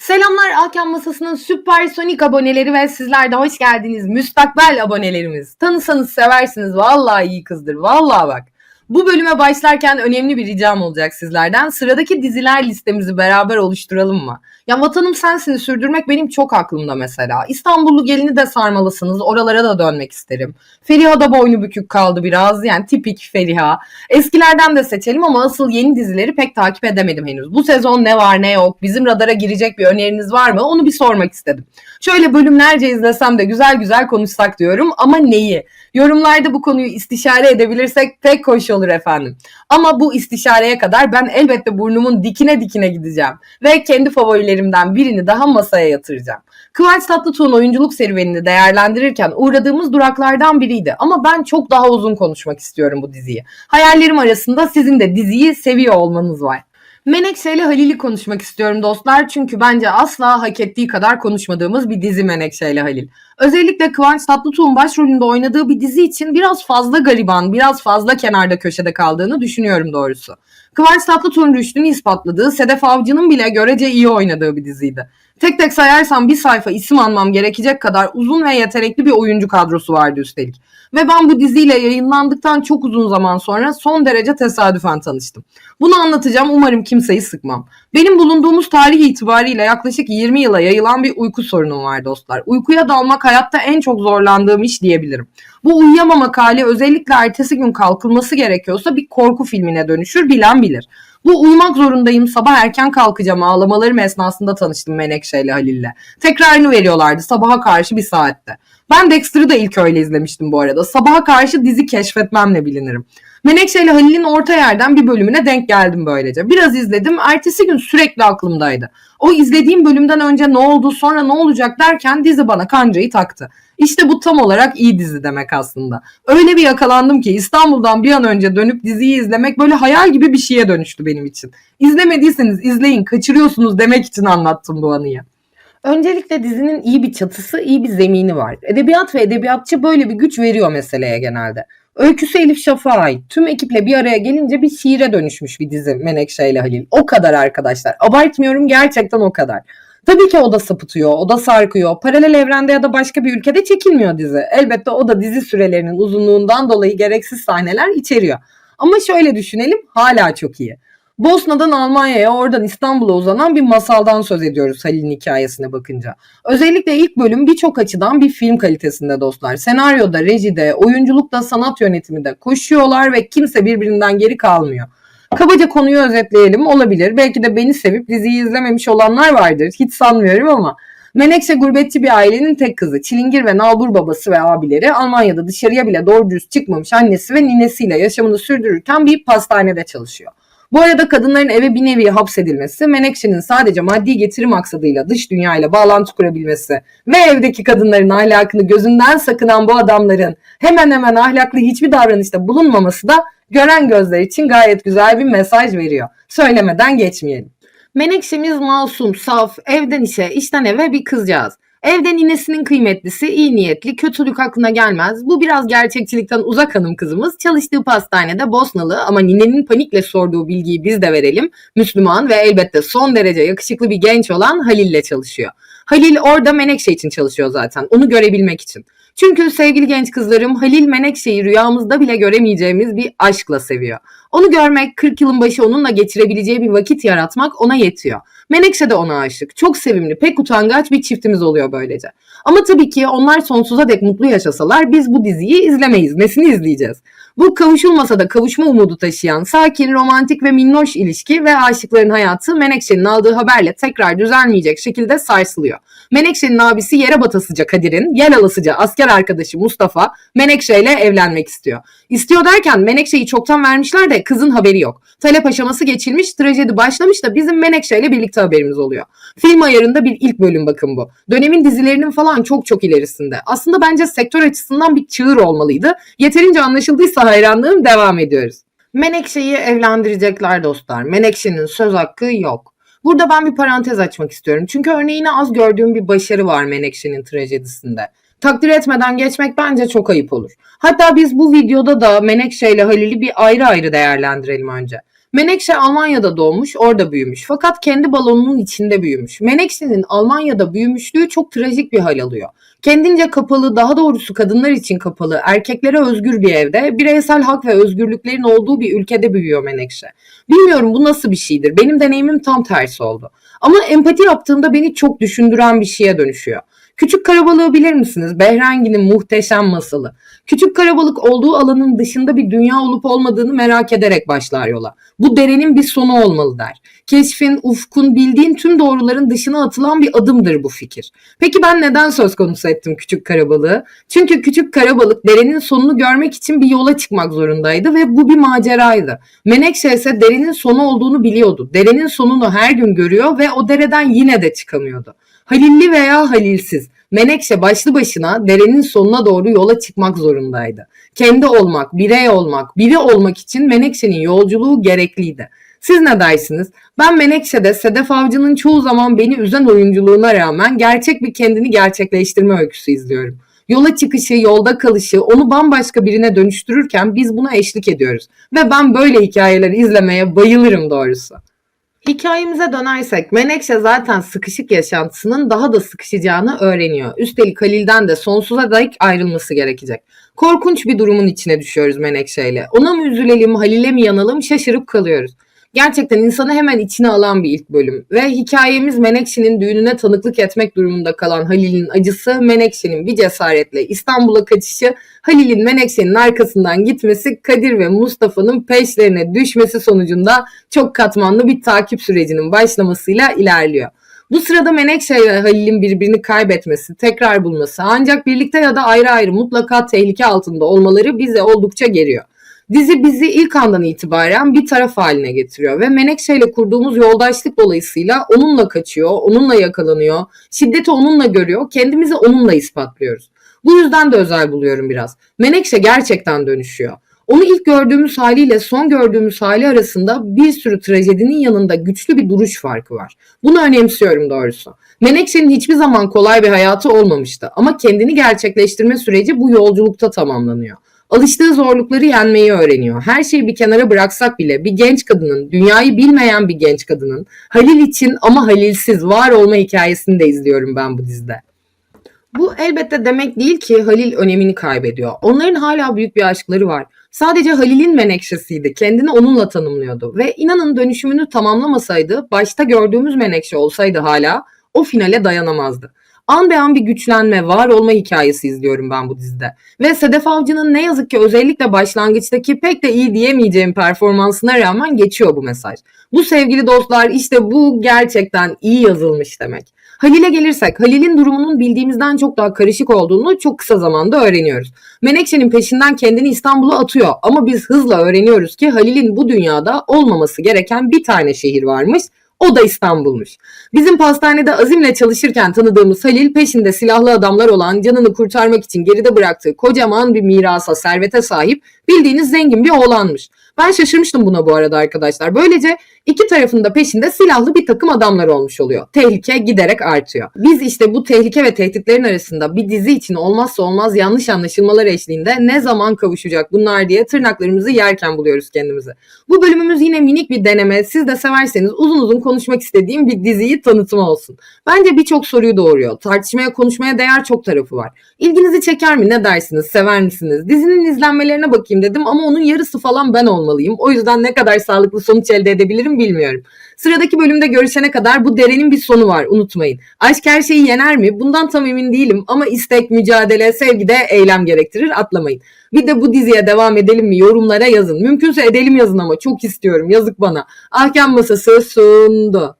Selamlar Alken Masası'nın süpersonik aboneleri ve sizler de hoş geldiniz. Müstakbel abonelerimiz. Tanısanız seversiniz. Vallahi iyi kızdır. Vallahi bak. Bu bölüme başlarken önemli bir ricam olacak sizlerden. Sıradaki diziler listemizi beraber oluşturalım mı? Ya Vatanım Sensin'i sürdürmek benim çok aklımda mesela. İstanbullu gelini de sarmalısınız. Oralara da dönmek isterim. Feriha da boynu bükük kaldı biraz. Yani tipik Feriha. Eskilerden de seçelim ama asıl yeni dizileri pek takip edemedim henüz. Bu sezon ne var ne yok, bizim radara girecek bir öneriniz var mı? Onu bir sormak istedim. Şöyle bölümlerce izlesem de güzel güzel konuşsak diyorum ama neyi? Yorumlarda bu konuyu istişare edebilirsek pek hoş olur efendim. Ama bu istişareye kadar ben elbette burnumun dikine dikine gideceğim. Ve kendi favorilerimden birini daha masaya yatıracağım. Kıvanç Tatlıtuğ'un oyunculuk serüvenini değerlendirirken uğradığımız duraklardan biriydi. Ama ben çok daha uzun konuşmak istiyorum bu diziyi. Hayallerim arasında sizin de diziyi seviyor olmanız var. Menekşe ile Halil'i konuşmak istiyorum dostlar. Çünkü bence asla hak ettiği kadar konuşmadığımız bir dizi Menekşe ile Halil. Özellikle Kıvanç Tatlıtuğ'un başrolünde oynadığı bir dizi için biraz fazla gariban, biraz fazla kenarda köşede kaldığını düşünüyorum doğrusu. Kıvanç Tatlıtuğ'un rüştünü ispatladığı, Sedef Avcı'nın bile görece iyi oynadığı bir diziydi. Tek tek sayarsam bir sayfa isim anmam gerekecek kadar uzun ve yetenekli bir oyuncu kadrosu vardı üstelik. Ve ben bu diziyle yayınlandıktan çok uzun zaman sonra son derece tesadüfen tanıştım. Bunu anlatacağım umarım kimseyi sıkmam. Benim bulunduğumuz tarih itibariyle yaklaşık 20 yıla yayılan bir uyku sorunum var dostlar. Uykuya dalmak hayatta en çok zorlandığım iş diyebilirim. Bu uyuyamamak hali özellikle ertesi gün kalkılması gerekiyorsa bir korku filmine dönüşür bilen bilir. Bu uyumak zorundayım sabah erken kalkacağım ağlamalarım esnasında tanıştım Menekşe ile Halil'le. Tekrarını veriyorlardı sabaha karşı bir saatte. Ben Dexter'ı da ilk öyle izlemiştim bu arada. Sabaha karşı dizi keşfetmemle bilinirim. Menekşe ile Halil'in orta yerden bir bölümüne denk geldim böylece. Biraz izledim. Ertesi gün sürekli aklımdaydı. O izlediğim bölümden önce ne oldu sonra ne olacak derken dizi bana kancayı taktı. İşte bu tam olarak iyi dizi demek aslında. Öyle bir yakalandım ki İstanbul'dan bir an önce dönüp diziyi izlemek böyle hayal gibi bir şeye dönüştü benim için. İzlemediyseniz izleyin kaçırıyorsunuz demek için anlattım bu anıyı. Öncelikle dizinin iyi bir çatısı, iyi bir zemini var. Edebiyat ve edebiyatçı böyle bir güç veriyor meseleye genelde. Öyküsü Elif Şafak'a ait. Tüm ekiple bir araya gelince bir şiire dönüşmüş bir dizi Menekşe ile Halil. O kadar arkadaşlar. Abartmıyorum gerçekten o kadar. Tabii ki o da sapıtıyor, o da sarkıyor. Paralel evrende ya da başka bir ülkede çekilmiyor dizi. Elbette o da dizi sürelerinin uzunluğundan dolayı gereksiz sahneler içeriyor. Ama şöyle düşünelim, hala çok iyi. Bosna'dan Almanya'ya, oradan İstanbul'a uzanan bir masaldan söz ediyoruz Halil'in hikayesine bakınca. Özellikle ilk bölüm birçok açıdan bir film kalitesinde dostlar. Senaryoda, rejide, oyunculukta, sanat yönetiminde koşuyorlar ve kimse birbirinden geri kalmıyor. Kabaca konuyu özetleyelim olabilir. Belki de beni sevip diziyi izlememiş olanlar vardır. Hiç sanmıyorum ama. Menekşe gurbetçi bir ailenin tek kızı. Çilingir ve nalbur babası ve abileri Almanya'da dışarıya bile doğru dürüst çıkmamış annesi ve ninesiyle yaşamını sürdürürken bir pastanede çalışıyor. Bu arada kadınların eve bir nevi hapsedilmesi, Menekşe'nin sadece maddi getiri maksadıyla dış dünyayla bağlantı kurabilmesi ve evdeki kadınların ahlakını gözünden sakınan bu adamların hemen hemen ahlaklı hiçbir davranışta bulunmaması da gören gözler için gayet güzel bir mesaj veriyor. Söylemeden geçmeyelim. Menekşemiz masum, saf, evden işe, işten eve bir kızcağız. Evde ninesinin kıymetlisi, iyi niyetli, kötülük aklına gelmez. Bu biraz gerçekçilikten uzak hanım kızımız. Çalıştığı pastanede Bosnalı ama ninenin panikle sorduğu bilgiyi biz de verelim. Müslüman ve elbette son derece yakışıklı bir genç olan Halil'le çalışıyor. Halil orada Menekşe için çalışıyor zaten. Onu görebilmek için. Çünkü sevgili genç kızlarım Halil Menekşe'yi rüyamızda bile göremeyeceğimiz bir aşkla seviyor. Onu görmek 40 yılın başı onunla geçirebileceği bir vakit yaratmak ona yetiyor. Menekşe de ona aşık. Çok sevimli, pek utangaç bir çiftimiz oluyor böylece. Ama tabii ki onlar sonsuza dek mutlu yaşasalar biz bu diziyi izlemeyiz. Nesini izleyeceğiz? Bu kavuşulmasa da kavuşma umudu taşıyan sakin, romantik ve minnoş ilişki ve aşıkların hayatı Menekşe'nin aldığı haberle tekrar düzelmeyecek şekilde sarsılıyor. Menekşe'nin abisi yere batasıca Kadir'in, yer alasıca asker arkadaşı Mustafa Menekşe ile evlenmek istiyor. İstiyor derken Menekşe'yi çoktan vermişler de kızın haberi yok. Talep aşaması geçilmiş, trajedi başlamış da bizim Menekşe ile birlikte haberimiz oluyor. Film ayarında bir ilk bölüm bakın bu. Dönemin dizilerinin falan çok çok ilerisinde. Aslında bence sektör açısından bir çığır olmalıydı. Yeterince anlaşıldıysa hayranlığım devam ediyoruz. Menekşe'yi evlendirecekler dostlar. Menekşe'nin söz hakkı yok. Burada ben bir parantez açmak istiyorum. Çünkü örneğini az gördüğüm bir başarı var Menekşe'nin trajedisinde. Takdir etmeden geçmek bence çok ayıp olur. Hatta biz bu videoda da Menekşe ile Halil'i bir ayrı ayrı değerlendirelim önce. Menekşe Almanya'da doğmuş, orada büyümüş. Fakat kendi balonunun içinde büyümüş. Menekşe'nin Almanya'da büyümüşlüğü çok trajik bir hal alıyor. Kendince kapalı, daha doğrusu kadınlar için kapalı, erkeklere özgür bir evde, bireysel hak ve özgürlüklerin olduğu bir ülkede büyüyor Menekşe. Bilmiyorum bu nasıl bir şeydir. Benim deneyimim tam tersi oldu. Ama empati yaptığımda beni çok düşündüren bir şeye dönüşüyor. Küçük Karabalığı bilir misiniz? Behrengi'nin muhteşem masalı. Küçük Karabalık olduğu alanın dışında bir dünya olup olmadığını merak ederek başlar yola. Bu derenin bir sonu olmalı der. Keşfin, ufkun, bildiğin tüm doğruların dışına atılan bir adımdır bu fikir. Peki ben neden söz konusu ettim Küçük Karabalığı? Çünkü Küçük Karabalık derenin sonunu görmek için bir yola çıkmak zorundaydı ve bu bir maceraydı. Menekşe ise derenin sonu olduğunu biliyordu. Derenin sonunu her gün görüyor ve o dereden yine de çıkamıyordu. Halilli veya halilsiz. Menekşe başlı başına derenin sonuna doğru yola çıkmak zorundaydı. Kendi olmak, birey olmak, biri olmak için Menekşe'nin yolculuğu gerekliydi. Siz ne dersiniz? Ben Menekşe'de Sedef Avcı'nın çoğu zaman beni üzen oyunculuğuna rağmen gerçek bir kendini gerçekleştirme öyküsü izliyorum. Yola çıkışı, yolda kalışı, onu bambaşka birine dönüştürürken biz buna eşlik ediyoruz. Ve ben böyle hikayeleri izlemeye bayılırım doğrusu. Hikayemize dönersek Menekşe zaten sıkışık yaşantısının daha da sıkışacağını öğreniyor. Üstelik Halil'den de sonsuza dek ayrılması gerekecek. Korkunç bir durumun içine düşüyoruz Menekşe ile. Ona mı üzülelim, Halil'e mi yanalım şaşırıp kalıyoruz. Gerçekten insanı hemen içine alan bir ilk bölüm. Ve hikayemiz Menekşe'nin düğününe tanıklık etmek durumunda kalan Halil'in acısı, Menekşe'nin bir cesaretle İstanbul'a kaçışı, Halil'in Menekşe'nin arkasından gitmesi, Kadir ve Mustafa'nın peşlerine düşmesi sonucunda çok katmanlı bir takip sürecinin başlamasıyla ilerliyor. Bu sırada Menekşe ile Halil'in birbirini kaybetmesi, tekrar bulması ancak birlikte ya da ayrı ayrı mutlaka tehlike altında olmaları bize oldukça geriyor. Dizi bizi ilk andan itibaren bir taraf haline getiriyor ve Menekşe ile kurduğumuz yoldaşlık dolayısıyla onunla kaçıyor, onunla yakalanıyor, şiddeti onunla görüyor, kendimizi onunla ispatlıyoruz. Bu yüzden de özel buluyorum biraz. Menekşe gerçekten dönüşüyor. Onu ilk gördüğümüz haliyle son gördüğümüz hali arasında bir sürü trajedinin yanında güçlü bir duruş farkı var. Bunu önemsiyorum doğrusu. Menekşe'nin hiçbir zaman kolay bir hayatı olmamıştı ama kendini gerçekleştirme süreci bu yolculukta tamamlanıyor. Alıştığı zorlukları yenmeyi öğreniyor. Her şeyi bir kenara bıraksak bile bir genç kadının, dünyayı bilmeyen bir genç kadının Halil için ama Halilsiz var olma hikayesini de izliyorum ben bu dizide. Bu elbette demek değil ki Halil önemini kaybediyor. Onların hala büyük bir aşkları var. Sadece Halil'in menekşesiydi. Kendini onunla tanımlıyordu. Ve inanın dönüşümünü tamamlamasaydı, başta gördüğümüz menekşe olsaydı hala o finale dayanamazdı. An be an bir güçlenme, var olma hikayesi izliyorum ben bu dizide. Ve Sedef Avcı'nın ne yazık ki özellikle başlangıçtaki pek de iyi diyemeyeceğim performansına rağmen geçiyor bu mesaj. Bu sevgili dostlar işte bu gerçekten iyi yazılmış demek. Halil'e gelirsek Halil'in durumunun bildiğimizden çok daha karışık olduğunu çok kısa zamanda öğreniyoruz. Menekşe'nin peşinden kendini İstanbul'a atıyor ama biz hızla öğreniyoruz ki Halil'in bu dünyada olmaması gereken bir tane şehir varmış. O da İstanbul'muş. Bizim pastanede Azim'le çalışırken tanıdığımız Halil peşinde silahlı adamlar olan canını kurtarmak için geride bıraktığı kocaman bir mirasa, servete sahip bildiğiniz zengin bir oğlanmış. Ben şaşırmıştım buna bu arada arkadaşlar. Böylece iki tarafında peşinde silahlı bir takım adamlar olmuş oluyor. Tehlike giderek artıyor. Biz işte bu tehlike ve tehditlerin arasında bir dizi için olmazsa olmaz yanlış anlaşılmalar eşliğinde ne zaman kavuşacak bunlar diye tırnaklarımızı yerken buluyoruz kendimizi. Bu bölümümüz yine minik bir deneme. Siz de severseniz uzun uzun konuşmak istediğim bir diziyi tanıtımı olsun. Bence birçok soruyu doğuruyor. Tartışmaya konuşmaya değer çok tarafı var. İlginizi çeker mi? Ne dersiniz? Sever misiniz? Dizinin izlenmelerine bakayım dedim ama onun yarısı falan ben olmalıyım. O yüzden ne kadar sağlıklı sonuç elde edebilirim bilmiyorum. Sıradaki bölümde görüşene kadar bu derenin bir sonu var unutmayın. Aşk her şeyi yener mi? Bundan tam emin değilim ama istek, mücadele, sevgi de eylem gerektirir atlamayın. Bir de bu diziye devam edelim mi yorumlara yazın. Mümkünse edelim yazın ama çok istiyorum yazık bana. Ahkam masası sundu.